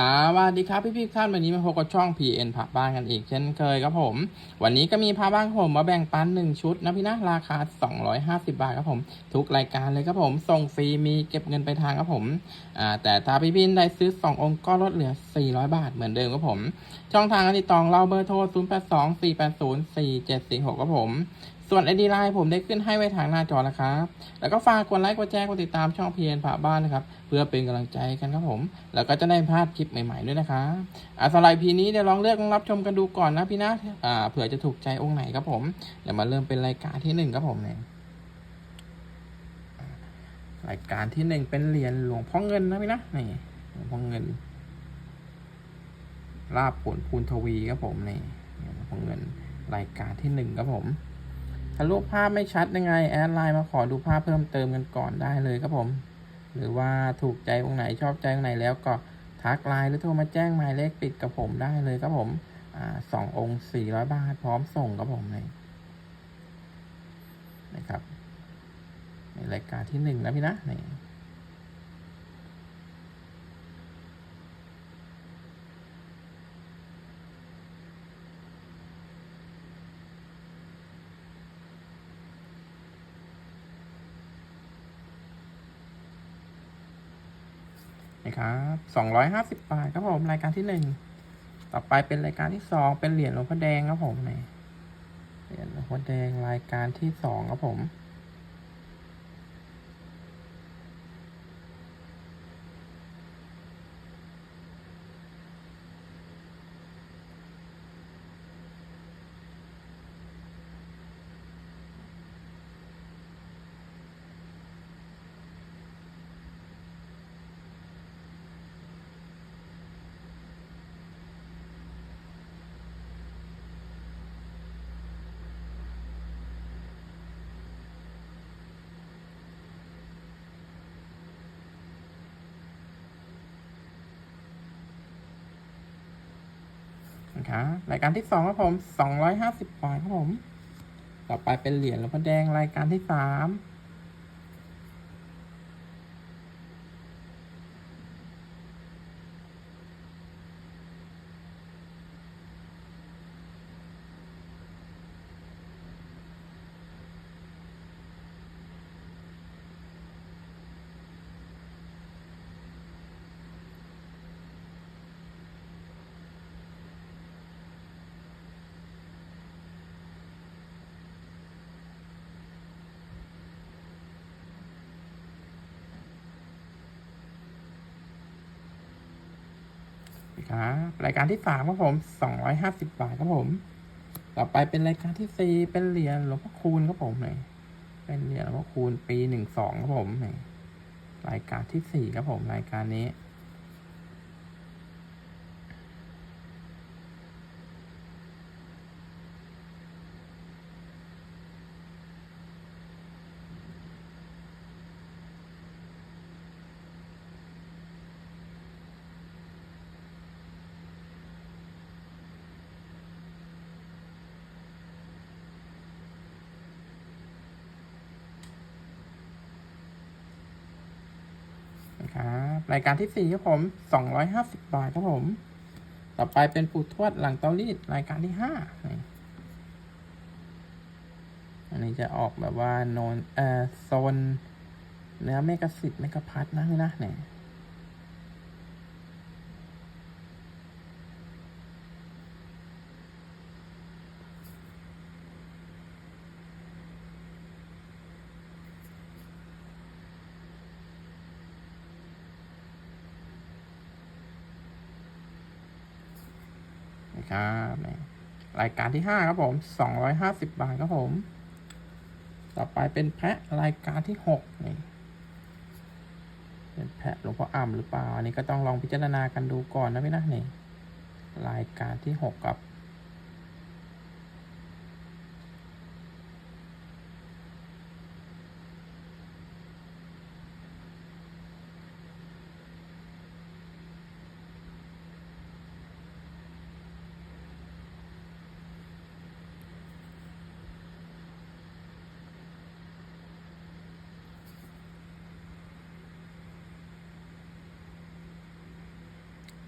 สวัสดีครับพี่พี่ๆท่านวันนี้มาพบกับช่อง PN ผักบ้านกันอีกเช่นเคยครับผม วันนี้ก็มีพาบ้านของผมมาแบ่งปันหนึ่งชุดนะพี่นะราคา 250 บาทครับผม ทุกรายการเลยครับผมส่งฟรีมีเก็บเงินไปทางครับผมอ่าแต่ถ้าพี่พี่ๆได้ซื้อ 2 องค์ก็ลดเหลือ 400บาทเหมือนเดิมครับผม ช่องทางการติดต่อเราเบอร์โทร 082 480 4746ครับผม ส่วนไอดีไลน์ผมได้ขึ้นให้ไว้ทางหน้าจอแล้วครับ แล้วก็ฝากกดไลค์กดแชร์กดติดตามช่องเพียนผ่าบ้านนะครับ เพื่อเป็นกำลังใจกันครับผม แล้วก็จะได้พลาดคลิปใหม่ๆด้วยนะครับอ่าสไลด์พีนี้เดี๋ยวลองเลือกรับชมกันดูก่อนนะพี่นะอ่าเผื่อจะถูกใจองค์ไหนครับผมเดี๋ยวมาเริ่มเป็นรายการที่หนึ่งครับผมเนี่ยรายการที่หนึ่งเป็นเหรียญหลวงพ่อเงินนะพี่นะนี่หลวงพ่อเงินลาบผลภูนทวีครับผมนี่หลวงพ่อเงินรายการที่หนึ่งครับผม ถ้ารูปภาพไม่ชัดยังไง แอดไลน์มาขอดูภาพเพิ่มเติมกันก่อนได้เลยครับผม หรือว่าถูกใจองค์ไหนชอบใจองค์ไหนแล้วก็ทักไลน์หรือโทรมาแจ้งหมายเลขปิดกับผมได้เลยครับผมอสององค์สี่ร้อยบาทพร้อมส่งครับผมเลยนะครับในรายการที่หนึ่งนะพี่นะนี่ นะครับสองร้อยห้าสิบบาทครับผมรายการที่หนึ่งต่อไปเป็นรายการที่สองเป็นเหรียญหลวงพ่อแดงครับผมนี่เหรียญหลวงพ่อแดงรายการที่สองครับผม ครับรายการที่สองครับผมสองร้อยห้าสิบบาทครับผม ต่อไปเป็นเหรียญหลวงพ่อแดงรายการที่สาม ครับรายการที่สามครับผมสองร้อยห้าสิบบาทครับผม ต่อไปเป็นรายการที่สี่เป็นเหรียญหลวงพ่อคูณครับผมนี่เป็นเหรียญหลวงพ่อคูณปีหนึ่งสองครับผมนี่รายการที่สี่ครับผมรายการนี้ นะครับรายการที่สี่ครับผมสองร้อยห้าสิบบาทครับผม ต่อไปเป็นปูทวดหลังเตารีดรายการที่ห้านี่อันนี้จะออกแบบว่าโนนเอ่อโซนเนื้อเมกะสิทธิ์เมกะพัดนะนี่นะเนี่ย ครับรายการที่ห้าครับผมสองร้อยห้าสิบบาทครับผม ต่อไปเป็นแพะรายการที่หกนี่เป็นแพะหลวงพ่ออ่ำหรือเปล่า อันนี้ก็ต้องลองพิจารณากันดูก่อนนะพี่นะนี่รายการที่หกกับ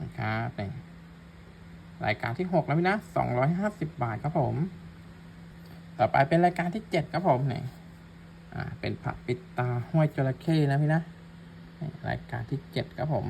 นะครับนี่รายการที่หกแล้วพี่นะสองร้อยห้าสิบบาทครับผม ต่อไปเป็นรายการที่เจ็ดครับผมนี่อ่าเป็นผักปิดตาห้วยจระเข้นะพี่นะรายการที่เจ็ดครับผม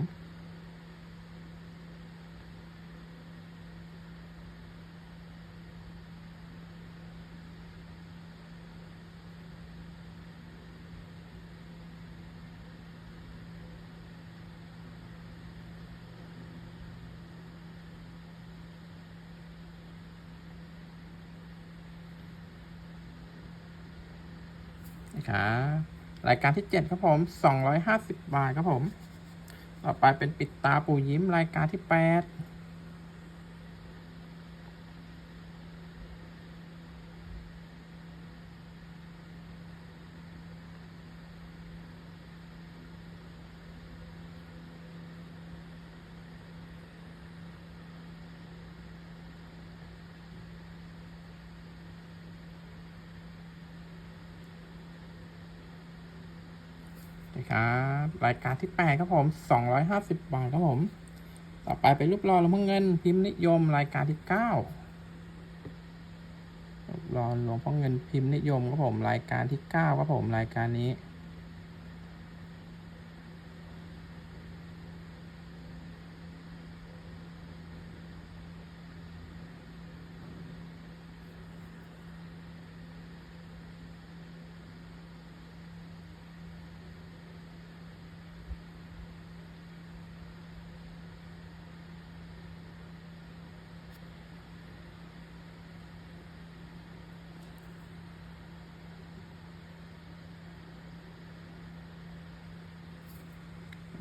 ะครรายการที่ 7 ครับผม 250 บาทครับผม ต่อไปเป็นปิดตาปูยิ้มรายการที่ 8 ครับรายการที่แปดครับผมสองร้อยห้าสิบบาทครับผม ต่อไปเป็นรูปรอลวงพ่อเงิน พิมพ์นิยมรายการที่เก้ารูปรอหลวงพ่อเงินพิมพ์นิยมครับผมรายการที่เก้าครับผมรายการนี้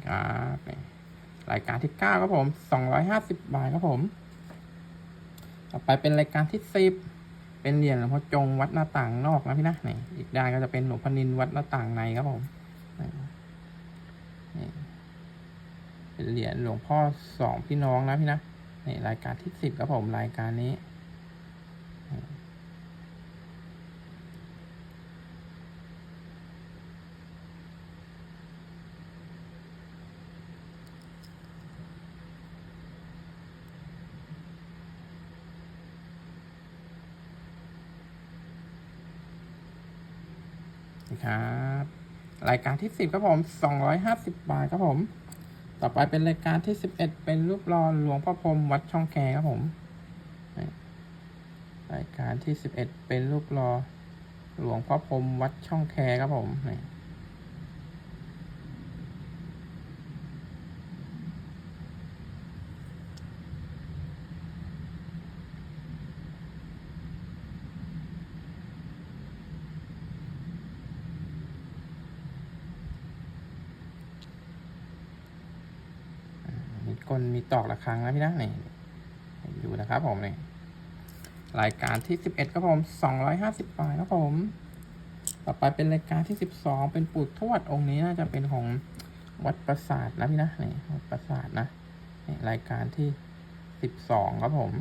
ครับรายการที่เก้าครับผมสองร้อยห้าสิบบาทครับผม ต่อไปเป็นรายการที่สิบเป็นเหรียญหลวงพ่อจงวัดหน้าต่างนอกนะพี่นะนี่อีกด้านก็จะเป็นหลวงพ่อนินวัดหน้าต่างในครับผมนี่เป็นเหรียญหลวงพ่อสองพี่น้องนะพี่นะนี่รายการที่สิบครับผมรายการนี้ ครับ รายการที่สิบครับผมสองร้อยห้าสิบบาทครับผม ต่อไปเป็นรายการที่สิบเอ็ดเป็นรูปรอหลวงพ่อพรมวัดช่องแคครับผม รายการที่สิบเอ็ดเป็นรูปรอหลวงพ่อพรมวัดช่องแคครับผมนี่มี ก้นมีตอกละฆังนะพี่นะนี่อยู่นะครับผมนี่รายการที่สิบเอ็ดครับผมสองร้อยห้าสิบบายครับผม ต่อไปเป็นรายการที่สิบสองเป็นปูดทวดองค์นี้น่าจะเป็นของวัดประสาทนะพี่นะนี่วัดประสาทนะนี่รายการที่สิบสองครับผม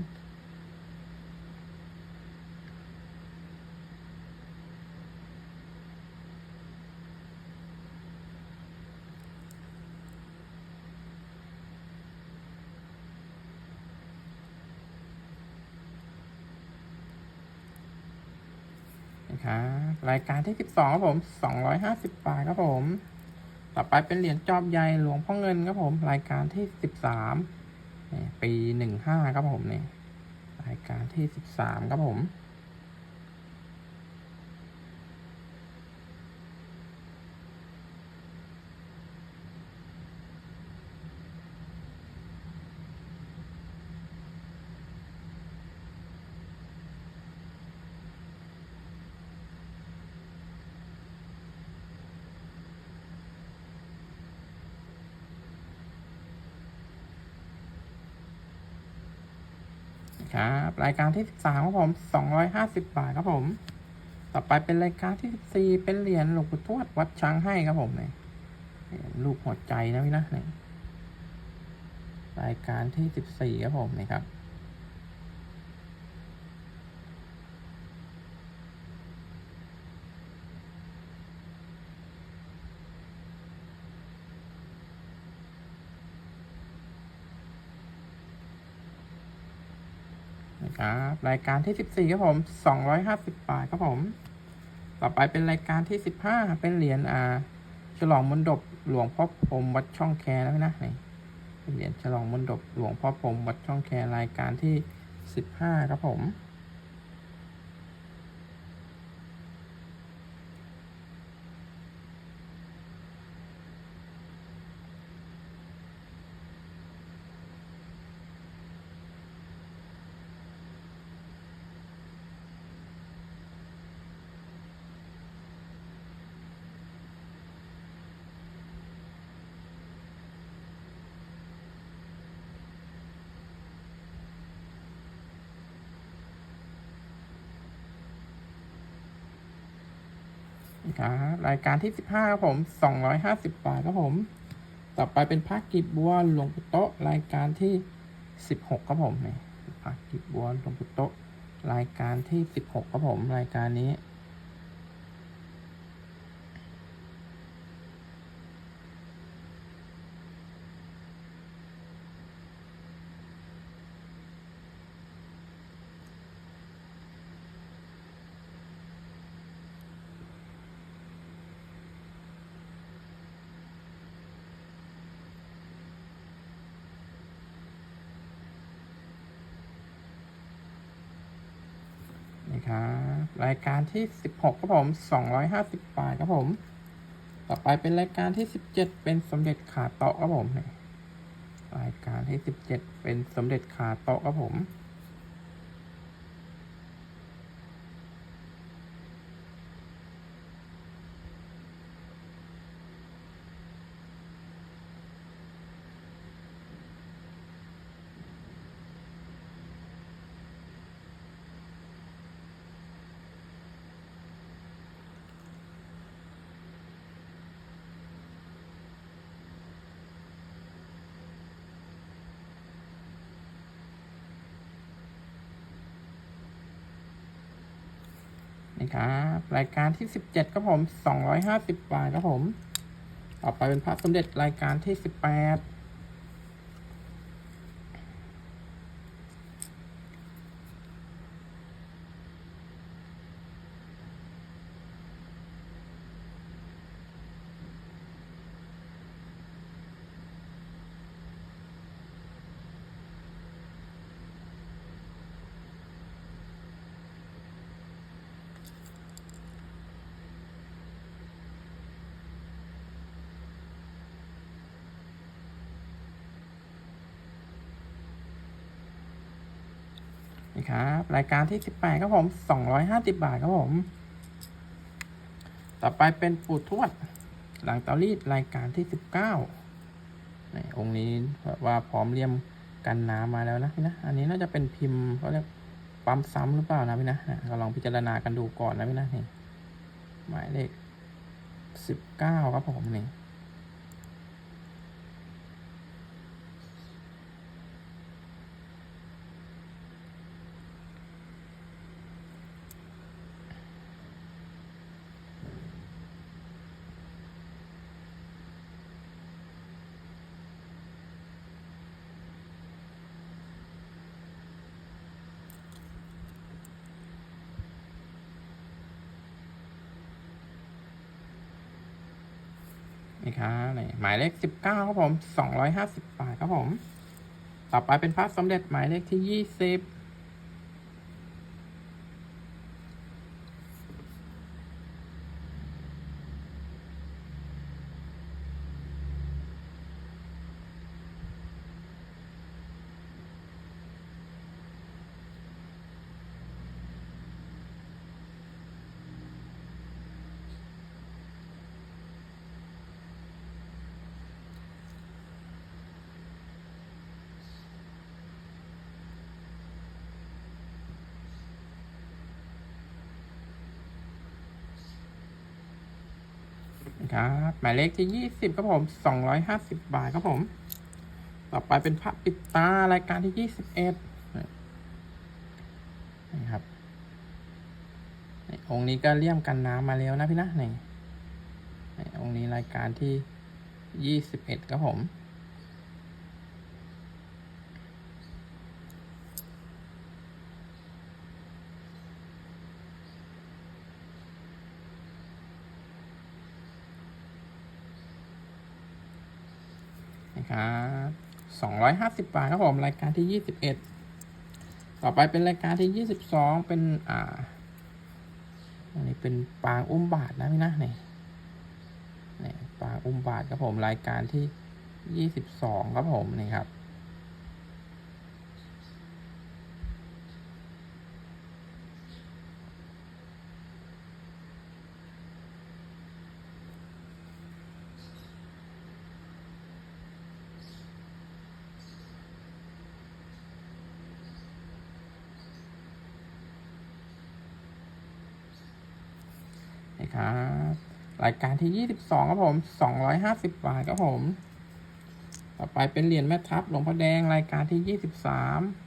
นะครับรายการที่สิบสองครับผมสองร้อยห้าสิบบาทครับผม ต่อไปเป็นเหรียญจอบใหญ่หลวงพ่อเงินครับผม รายการที่สิบสามปีหนึ่งห้าครับผมนี่รายการที่สิบสามครับผม ครับรายการที่สิบสามครับผมสองร้อยห้าสิบบาทครับผม ต่อไปเป็นรายการที่สี่เป็นเหรียญหลวงปู่ทวดวัดช้างให้ครับผมเนี่ยลูกหัวใจนะพี่นะเนี่ยรายการที่สี่ครับผมนี่ครับ ครับ รายการที่สิบสี่ครับผมสองร้อยห้าสิบบาทครับผม ต่อไปเป็นรายการที่สิบห้าเป็นเหรียญอ่าฉลองมนดบหลวงพ่อพรมวัดช่องแคแล้วนะนี่เป็นเหรียญฉลองมนดบหลวงพ่อพรมวัดช่องแครายการที่สิบห้าครับผม ครับรายการที่สิบห้าครับผมสองร้อยห้าสิบบาทครับผม ต่อไปเป็นภาคกิบบัวหลวงปู่โตะรายการที่สิบหกครับผมนี่ภาคกิบบัวหลวงปู่โตะรายการที่สิบหกครับผม รายการนี้ ครับ รายการที่สิบหกครับผมสองร้อยห้าสิบาทครับผม ต่อไปเป็นรายการที่สิบเจ็ดเป็นสมเด็จขาโต๊ะครับผมรายการที่สิบเจ็ดเป็นสมเด็จขาโต๊ะครับผม ดีครับรายการที่ 17ครับผม 250 บาทครับผม ต่อไปเป็นพระสมเด็จรายการที่ 18 ครับ รายการที่สิบแปดครับผมสองร้อยห้าสิบบาทครับผม ต่อไปเป็นปูทวด หลังเตารีดรายการที่สิบเก้านี่องค์นี้แบบว่าพร้อมเลี่ยมกันน้ำมาแล้วนะพี่นะ อันนี้น่าจะเป็นพิมพ์เขาเรียกปั๊มซ้ำหรือเปล่านะพี่นะนะก็ลองพิจารณากันดูก่อนนะพี่นะนี่หมายเลขสิบเก้าครับผมนี่ นี่ครับนี่หมายเลขสิบเก้าครับผมสองร้อยห้าสิบบาทครับผม ต่อไปเป็นพระสมเด็จหมายเลขที่ยี่สิบ นะครับหมายเลขที่ยี่สิบครับผมสองร้อยห้าสิบบาทครับผม ต่อไปเป็นพระปิดตารายการที่ยี่สิบเอ็ดนี่ครับองค์นี้ก็เลี่ยมกันน้ำมาแล้วนะพี่นะนี่นี่องค์นี้รายการที่ยี่สิบเอ็ดครับผม ครับสองร้อยห้าสิบบาทครับผมรายการที่ยี่สิบเอ็ดต่อไปเป็นรายการที่ยี่สิบสองเป็นอ่าอันนี้เป็นปางอุ้มบาทนะพี่นะนี่นี่ปางอุ้มบาทครับผมรายการที่ยี่สิบสองครับผมนี่ครับีครับรายการที่ 22ครับผม250 บาทครับผม ต่อไปเป็นเหรียญแม่ทัพหลวงพ่อแดงรายการที่ 23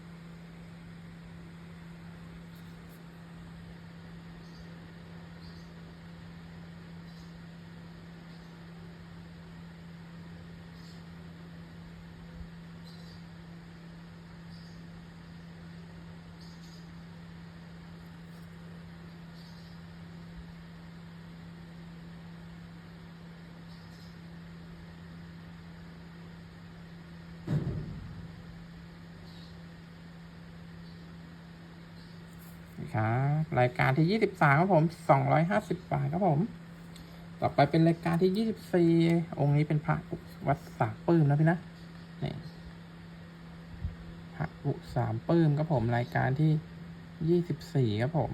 ครับรายการที่ยี่สิบสามครับผมสองร้อยห้าสิบบาทครับผม ต่อไปเป็นรายการที่ยี่สิบสี่องค์นี้เป็นพระวัดสามปื้มนะพี่นะนี่พระอุสามปื้มครับผมรายการที่ยี่สิบสี่ครับผม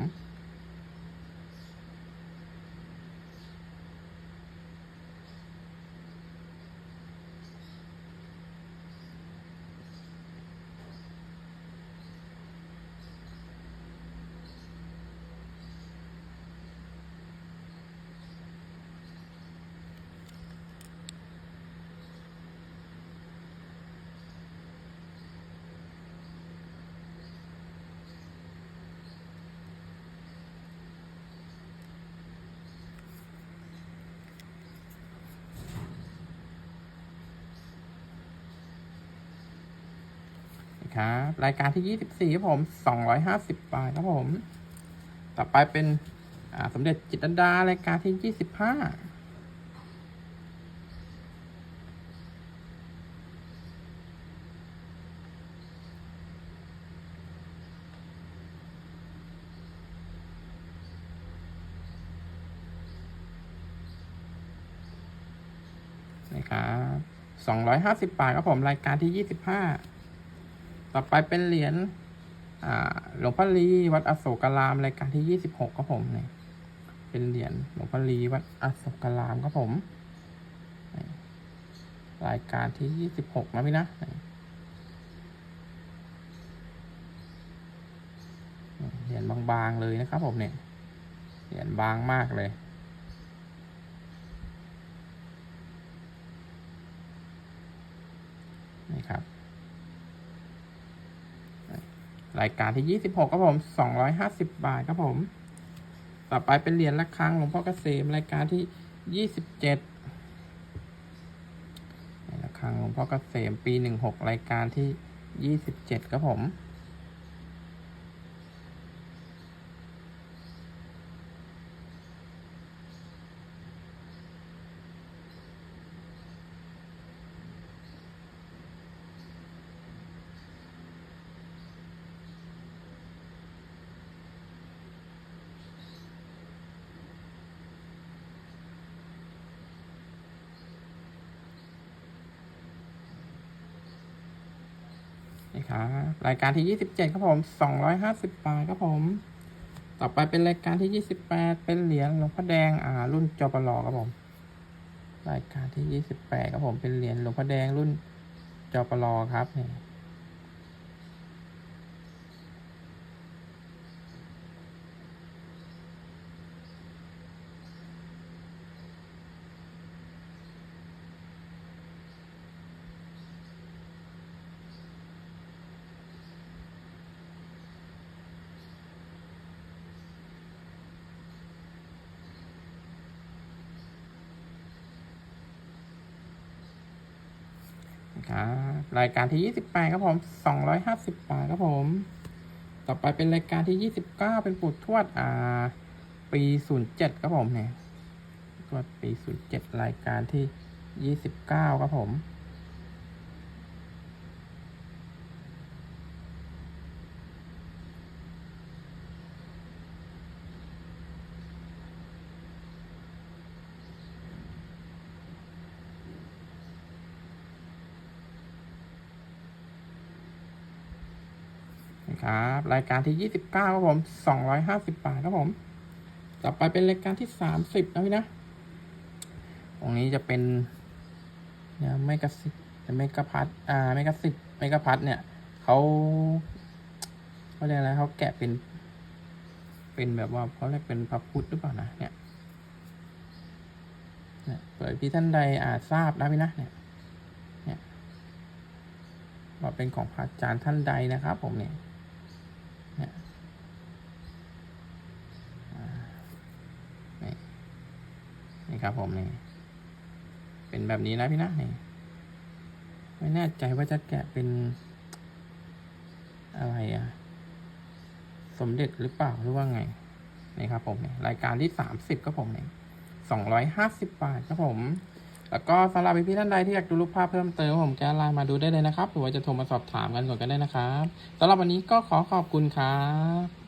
ครับ รายการที่ยี่สิบสี่ครับผมสองร้อยห้าสิบบาทครับผม ต่อไปเป็นสมเด็จจิตรดารายการที่ยี่สิบห้านะครับสองร้อยห้าสิบบาทครับผม รายการที่ยี่สิบห้า ต่อไปเป็นเหรียญหลวงพ่อลีวัดอโศการามรายการที่ยี่สิบหกครับผมเนี่ยเป็นเหรียญหลวงพ่อลีวัดอโศการามครับผม รายการที่ยี่สิบหกนะพี่นะเหรียญบางๆเลยนะครับผมเนี่ยเหรียญบางมากเลย นี่ครับ รายการที่ 26ครับผม 250 บาทครับผม ต่อไปเป็นเหรียญระฆังหลวงพ่อเกษมรายการที่ 27ระฆังหลวงพ่อเกษมปี 16 รายการที่ 27ครับผม นี่ครับรายการที่ 27 ครับผม250 บาทครับผม ต่อไปเป็นรายการที่ 28 เป็นเหรียญหลวงพ่อแดงอ่ารุ่นจปลครับผม รายการที่ 28 ครับผมเป็นเหรียญหลวงพ่อแดงรุ่นจปลครับนี่ ครับรายการที่28ครับผม250บาทครับผม ต่อไปเป็นรายการที่29เป็นปูดทวดอ่า ปี07ครับผมเนี่ยทวดปี07รายการที่29ครับผม ครับ รายการที่ยี่สิบเก้าครับผมสองร้อยห้าสิบบาทครับผม ต่อไปเป็นรายการที่สามสิบนะพี่นะ ตรงนี้จะเป็นเนี่ยไมกระสิบไมกระพัดอ่าไมกระสิบไมกระพัดเนี่ยเขาเขาเรียกอะไรเขาแกะเป็น เป็นแบบว่าเขาเรียกเป็นพระพุทธหรือเปล่านะเนี่ยเนี่ยเปิดพี่ท่านใดอาจทราบนะพี่นะเนี่ยเนี่ยว่าเป็นของพระอาจารย์ท่านใดนะครับผมเนี่ยอ่านี่ ครับผมนี่เป็นแบบนี้นะพี่นะนี่ไม่แน่ใจว่าจะแกะเป็น อะไรอะสมเด็จหรือเปล่าหรือว่าไงนี่ครับผมนี่รายการที่สามสิบก็ผมนี่สองร้อยห้าสิบบาทครับผม แล้วก็สำหรับพี่ๆท่านใดที่อยากดูรูปภาพเพิ่มเติมผมแกไลน์มาดูได้เลยนะครับ หรือว่าจะโทรมาสอบถามกันก่อนก็ได้นะครับสำหรับวันนี้ก็ขอขอบคุณครับ